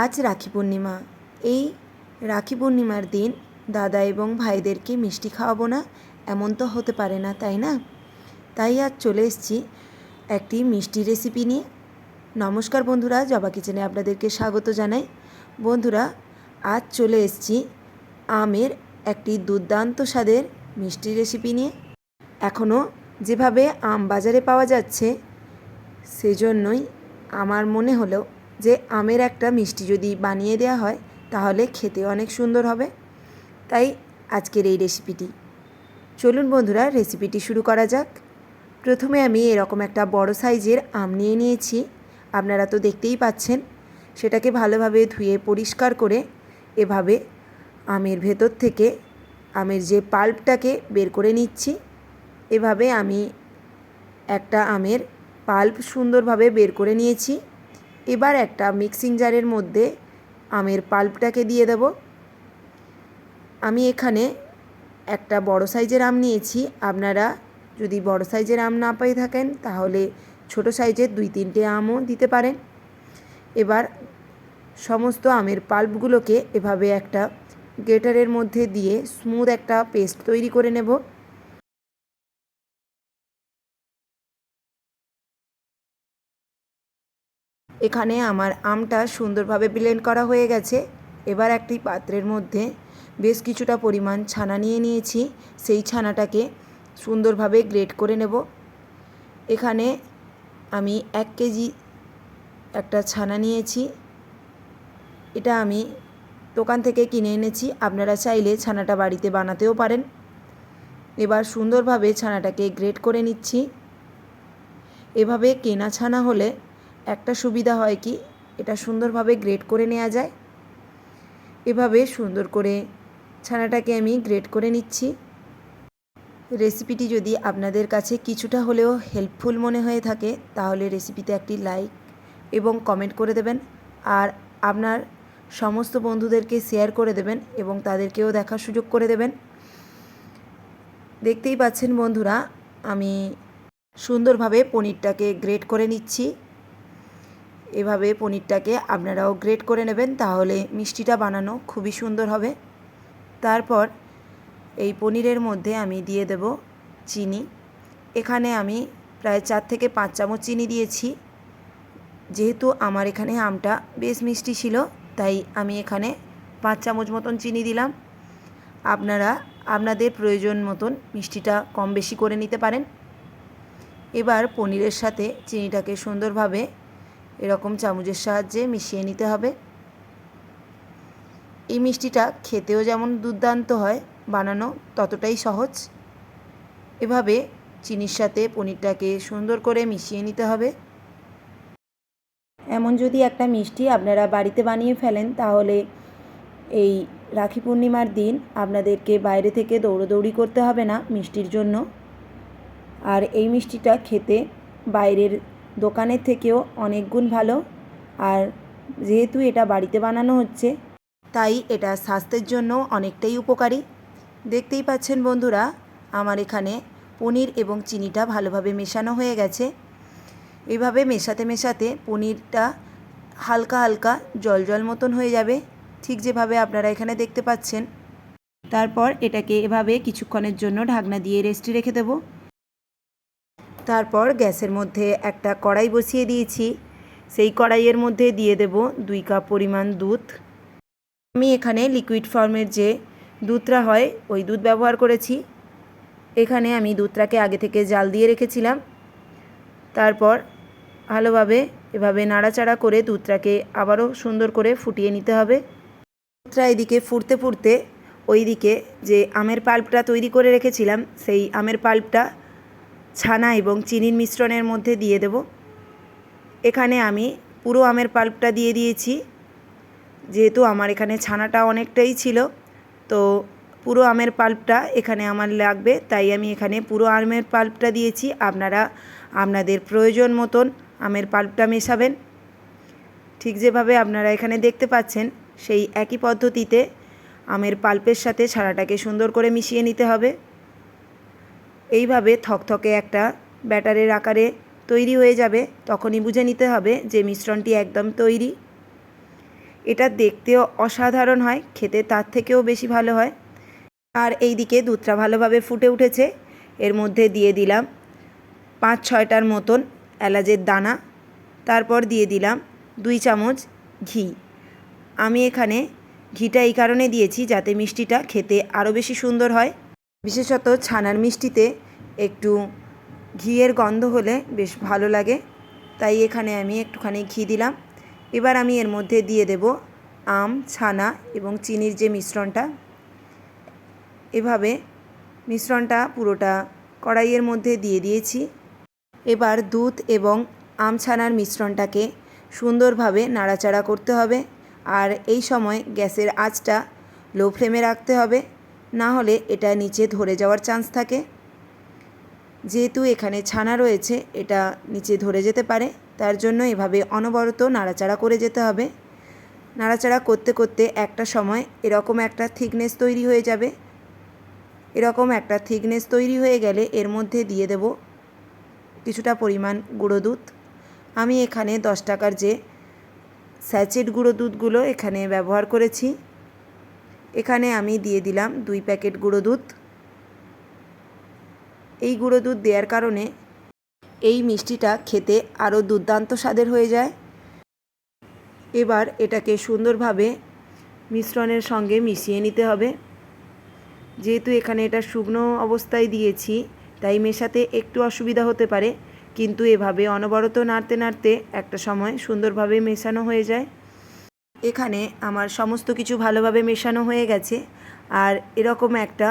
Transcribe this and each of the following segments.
আজ রাখি পূর্ণিমা। এই রাখি পূর্ণিমার দিন দাদা এবং ভাইদেরকে মিষ্টি খাওয়াবো না, এমন তো হতে পারে না, তাই না? তাই আজ চলে এসেছি একটি মিষ্টি রেসিপি নিয়ে। নমস্কার বন্ধুরা, জবা কিচেনে আপনাদেরকে স্বাগত জানাই। বন্ধুরা, আজ চলে এসেছি আমের একটি দুর্দান্ত স্বাদের মিষ্টি রেসিপি নিয়ে। এখনও যেভাবে আম বাজারে পাওয়া যাচ্ছে, সেজন্যই আমার মনে হলো যে আমের একটা মিষ্টি যদি বানিয়ে দেওয়া হয়, তাহলে খেতে অনেক সুন্দর হবে। তাই আজকের এই রেসিপিটি। চলুন বন্ধুরা, রেসিপিটি শুরু করা যাক। প্রথমে আমি এরকম একটা বড় সাইজের আম নিয়ে নিয়েছি। আপনারা তো দেখতেই পাচ্ছেন, সেটাকে ভালোভাবে ধুয়ে পরিষ্কার করে এভাবে আমের ভেতর থেকে আমের যে পাল্পটাকে বের করে নিচ্ছি। এভাবে আমি একটা আমের পাল্প সুন্দরভাবে বের করে নিয়েছি। এবার একটা মিক্সিং জারের মধ্যে আমের পাল্পটাকে দিয়ে দেব। আমি এখানে একটা বড় সাইজের আম নিয়েছি। আপনারা যদি বড় সাইজের আম না পেয়ে থাকেন, তাহলে ছোট সাইজের দুই তিনটে আমও দিতে পারেন। এবার সমস্ত আমের পাল্পগুলোকে এভাবে একটা গ্রেটারের মধ্যে দিয়ে স্মুথ একটা পেস্ট তৈরি করে নেব। এখানে আমার আমটা সুন্দরভাবে ব্লেন্ড করা হয়ে গেছে। এবার একটি পাত্রের মধ্যে বেশ কিছুটা পরিমাণ ছানা নিয়ে নিয়েছি। সেই ছানাটাকে সুন্দরভাবে গ্রেট করে নেব। এখানে আমি এক কেজি একটা ছানা নিয়েছি। এটা আমি দোকান থেকে কিনে এনেছি। আপনারা চাইলে ছানাটা বাড়িতে বানাতেও পারেন। এবার সুন্দরভাবে ছানাটাকে গ্রেট করে নিচ্ছি। এভাবে কেনা ছানা হলে একটা সুবিধা হয় কি, এটা সুন্দরভাবে গ্রেড করে নেওয়া যায়। এভাবে সুন্দর করে ছানাটাকে আমি গ্রেড করে নিচ্ছি। রেসিপিটি যদি আপনাদের কাছে কিছুটা হলেও হেল্পফুল মনে হয়ে থাকে, তাহলে রেসিপিতে একটি লাইক এবং কমেন্ট করে দেবেন। আর আপনার সমস্ত বন্ধুদেরকে শেয়ার করে দেবেন এবং তাদেরকেও দেখার সুযোগ করে দেবেন। দেখতেই পাচ্ছেন বন্ধুরা, আমি সুন্দরভাবে পনিরটাকে গ্রেড করে নিচ্ছি। এভাবে পনিরটাকে আপনারাও গ্রেট করে নেবেন, তাহলে মিষ্টিটা বানানো খুবই সুন্দর হবে। তারপর এই পনিরের মধ্যে আমি দিয়ে দেব চিনি। এখানে আমি প্রায় চার থেকে পাঁচ চামচ চিনি দিয়েছি। যেহেতু আমার এখানে আমটা বেশ মিষ্টি ছিল, তাই আমি এখানে পাঁচ চামচ মতন চিনি দিলাম। আপনারা আপনাদের প্রয়োজন মতন মিষ্টিটা কম বেশি করে নিতে পারেন। এবার পনিরের সাথে চিনিটাকে সুন্দরভাবে এরকম চামচের সাহায্যে মিশিয়ে নিতে হবে। এই মিষ্টিটা খেতেও যেমন দুর্দান্ত হয়, বানানো ততটাই সহজ। এভাবে চিনির সাথে পনিরটাকে সুন্দর করে মিশিয়ে নিতে হবে। এমন যদি একটা মিষ্টি আপনারা বাড়িতে বানিয়ে ফেলেন, তাহলে এই রাখি পূর্ণিমার দিন আপনাদেরকে বাইরে থেকে দৌড়োদৌড়ি করতে হবে না মিষ্টির জন্য। আর এই মিষ্টিটা খেতে বাইরের দোকানের থেকেও অনেক গুণ ভালো। আর যেহেতু এটা বাড়িতে বানানো হচ্ছে, তাই এটা স্বাস্থ্যের জন্য অনেকটাই উপকারী। দেখতেই পাচ্ছেন বন্ধুরা, আমার এখানে পনির এবং চিনিটা ভালোভাবে মেশানো হয়ে গেছে। এভাবে মেশাতে মেশাতে পনিরটা হালকা হালকা জল জল মতন হয়ে যাবে, ঠিক যেভাবে আপনারা এখানে দেখতে পাচ্ছেন। তারপর এটাকে এভাবে কিছুক্ষণের জন্য ঢাকনা দিয়ে রেস্টে রেখে দেবো। তারপর গ্যাসের মধ্যে একটা কড়াই বসিয়ে দিয়েছি। সেই কড়াইয়ের মধ্যে দিয়ে দেব দুই কাপ পরিমাণ দুধ। আমি এখানে লিকুইড ফর্মের যে দুধটা হয়, ওই দুধ ব্যবহার করেছি। এখানে আমি দুধটাকে আগে থেকে জাল দিয়ে রেখেছিলাম। তারপর ভালোভাবে এভাবে নাড়াচাড়া করে দুধটাকে আবারও সুন্দর করে ফুটিয়ে নিতে হবে। দুধটা এদিকে ফুটতে ফুটতে ওইদিকে যে আমের পাল্পটা তৈরি করে রেখেছিলাম, সেই আমের পাল্পটা ছানা এবং চিনির মিশ্রণের মধ্যে দিয়ে দেব। এখানে আমি পুরো আমের পাল্পটা দিয়ে দিয়েছি। যেহেতু আমার এখানে ছানাটা অনেকটাই ছিল, তো পুরো আমের পাল্পটা এখানে আমার লাগবে। তাই আমি এখানে পুরো আমের পাল্পটা দিয়েছি। আপনারা আপনাদের প্রয়োজন মতন আমের পাল্পটা মেশাবেন। ঠিক যেভাবে আপনারা এখানে দেখতে পাচ্ছেন, সেই একই পদ্ধতিতে আমের পাল্পের সাথে ছানাটাকে সুন্দর করে মিশিয়ে নিতে হবে। এইভাবে থকথকে একটা ব্যাটারের আকারে তৈরি হয়ে যাবে, তখনই বুঝে নিতে হবে যে মিশ্রণটি একদম তৈরি। এটা দেখতেও অসাধারণ হয়, খেতে তার থেকেও বেশি ভালো হয়। আর এই দিকে দুধটা ভালোভাবে ফুটে উঠেছে। এর মধ্যে দিয়ে দিলাম পাঁচ ছয়টার মতন এলাচের দানা। তারপর দিয়ে দিলাম দুই চামচ ঘি। আমি এখানে ঘিটা এই কারণে দিয়েছি যাতে মিষ্টিটা খেতে আরও বেশি সুন্দর হয়। বিশেষত ছানার মিষ্টিতে একটু ঘিয়ের গন্ধ হলে বেশ ভালো লাগে। তাই এখানে আমি একটুখানি ঘি দিলাম। এবার আমি এর মধ্যে দিয়ে দেব আম, ছানা এবং চিনির যে মিশ্রণটা। এভাবে মিশ্রণটা পুরোটা কড়াইয়ের মধ্যে দিয়ে দিয়েছি। এবার দুধ এবং আম, ছানার মিশ্রণটাকে সুন্দরভাবে নাড়াচাড়া করতে হবে। আর এই সময় গ্যাসের আঁচটা লো ফ্লেমে রাখতে হবে। না হলে এটা নিচে ধরে যাওয়ার চান্স থাকে। যেহেতু এখানে ছানা রয়েছে, এটা নিচে ধরে যেতে পারে। তার জন্য এভাবে অনবরত নাড়াচাড়া করে যেতে হবে। নাড়াচাড়া করতে করতে একটা সময় এরকম একটা থিকনেস তৈরি হয়ে যাবে। এরকম একটা থিকনেস তৈরি হয়ে গেলে এর মধ্যে দিয়ে দেব কিছুটা পরিমাণ গুঁড়ো দুধ। আমি এখানে দশ টাকার যে স্যাচেট গুঁড়ো দুধগুলো এখানে ব্যবহার করেছি। এখানে আমি দিয়ে দিলাম দুই প্যাকেট গুঁড়ো দুধ। এই গুঁড়ো দুধ দেওয়ার কারণে এই মিষ্টিটা খেতে আরও দুর্দান্ত স্বাদের হয়ে যায়। এবার এটাকে সুন্দরভাবে মিশ্রণের সঙ্গে মিশিয়ে নিতে হবে। যেহেতু এখানে এটা শুকনো অবস্থায় দিয়েছি, তাই মেশাতে একটু অসুবিধা হতে পারে, কিন্তু এভাবে অনবরত নাড়তে নাড়তে একটা সময় সুন্দরভাবে মেশানো হয়ে যায়। এখানে আমার সমস্ত কিছু ভালোভাবে মেশানো হয়ে গেছে। আর এরকম একটা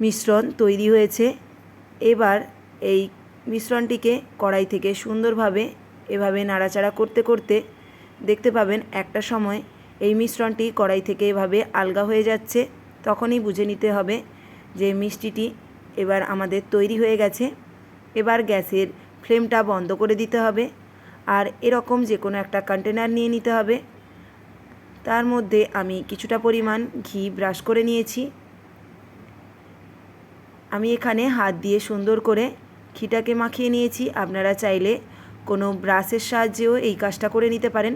মিশ্রণ তৈরি হয়েছে। এবার এই মিশ্রণটিকে কড়াই থেকে সুন্দরভাবে এভাবে নাড়াচাড়া করতে করতে দেখতে পাবেন একটা সময় এই মিশ্রণটি কড়াই থেকে এভাবে আলগা হয়ে যাচ্ছে। তখনই বুঝে নিতে হবে যে মিষ্টিটি এবার আমাদের তৈরি হয়ে গেছে। এবার গ্যাসের ফ্লেমটা বন্ধ করে দিতে হবে। আর এরকম যে কোনো একটা কন্টেনার নিয়ে নিতে হবে। তার মধ্যে আমি কিছুটা পরিমাণ ঘি ব্রাশ করে নিয়েছি। আমি এখানে হাত দিয়ে সুন্দর করে ঘিটাকে মাখিয়ে নিয়েছি। আপনারা চাইলে কোনো ব্রাশের সাহায্যেও এই কাজটা করে নিতে পারেন।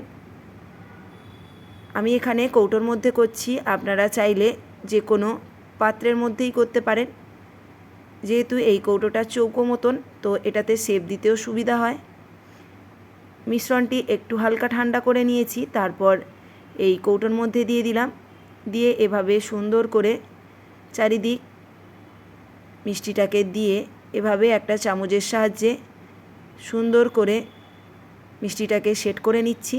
আমি এখানে কৌটোর মধ্যে করছি। আপনারা চাইলে যে কোনো পাত্রের মধ্যেই করতে পারেন। যেহেতু এই কৌটোটা চৌকো মতন, তো এটাতে শেপ দিতেও সুবিধা হয়। মিশ্রণটি একটু হালকা ঠান্ডা করে নিয়েছি। তারপর এই কৌটোর মধ্যে দিয়ে দিলাম। দিয়ে এভাবে সুন্দর করে চারিদিক মিষ্টিটাকে দিয়ে এভাবে একটা চামচের সাহায্যে সুন্দর করে মিষ্টিটাকে সেট করে নিচ্ছি।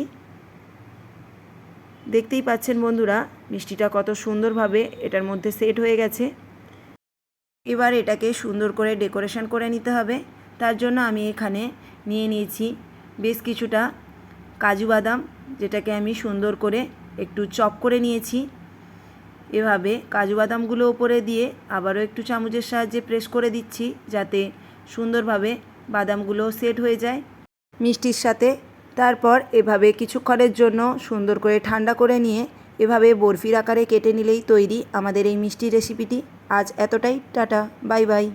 দেখতেই পাচ্ছেন বন্ধুরা, মিষ্টিটা কত সুন্দরভাবে এটার মধ্যে সেট হয়ে গেছে। এবার এটাকে সুন্দর করে ডেকোরেশন করে নিতে হবে। তার জন্য আমি এখানে নিয়ে নিয়েছি বেশ কিছুটা কাজু বাদাম। যেটাকে আমি সুন্দর করে একটু চপ করে নিয়েছি। এভাবে কাজু বাদামগুলো ওপরে দিয়ে আবারও একটু চামচের সাহায্যে প্রেস করে দিচ্ছি যাতে সুন্দরভাবে বাদামগুলো সেট হয়ে যায়। মিষ্টির সাথে তারপর এভাবে কিছুক্ষণের জন্য সুন্দর করে ঠান্ডা করে নিয়ে এভাবে বরফির আকারে কেটে নিলেই তৈরি আমাদের এই মিষ্টি রেসিপিটি। আজ এতটাই, টাটা, বাই বাই।